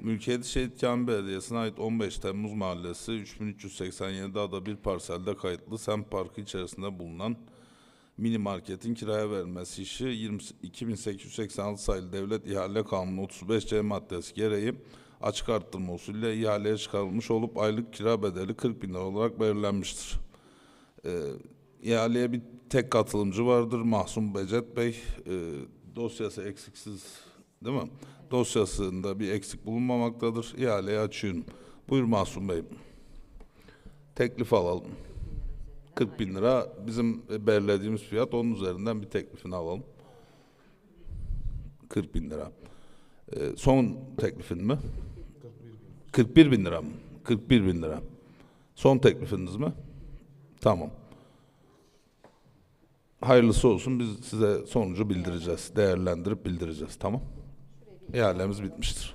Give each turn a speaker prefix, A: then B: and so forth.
A: Mülkiyeti Şehit Kamil Belediyesi'ne ait 15 Temmuz Mahallesi 3387 ada bir parselde kayıtlı semt parkı içerisinde bulunan mini marketin kiraya verilmesi işi 20 2886 sayılı Devlet İhale Kanunu 35C maddesi gereği açık arttırma usulüyle ihaleye çıkarılmış olup aylık kira bedeli 40 bin lira olarak belirlenmiştir. Ee, ihaleye bir tek katılımcı vardır Mahsun Becet Bey. Ee, dosyası eksiksiz değil mi? Dosyasında bir eksik bulunmamaktadır. İhaleyi açıyorum. Buyur Mahsun Bey. Teklif alalım. 40 bin lira bizim belirlediğimiz fiyat onun üzerinden bir teklifini alalım. 40 bin lira. Ee, son teklifin mi? 41 bin lira mı? 41 bin lira. Son teklifiniz mi? Tamam. Hayırlısı olsun. Biz size sonucu bildireceğiz. Değerlendirip bildireceğiz. Tamam. İhalemiz bitmiştir.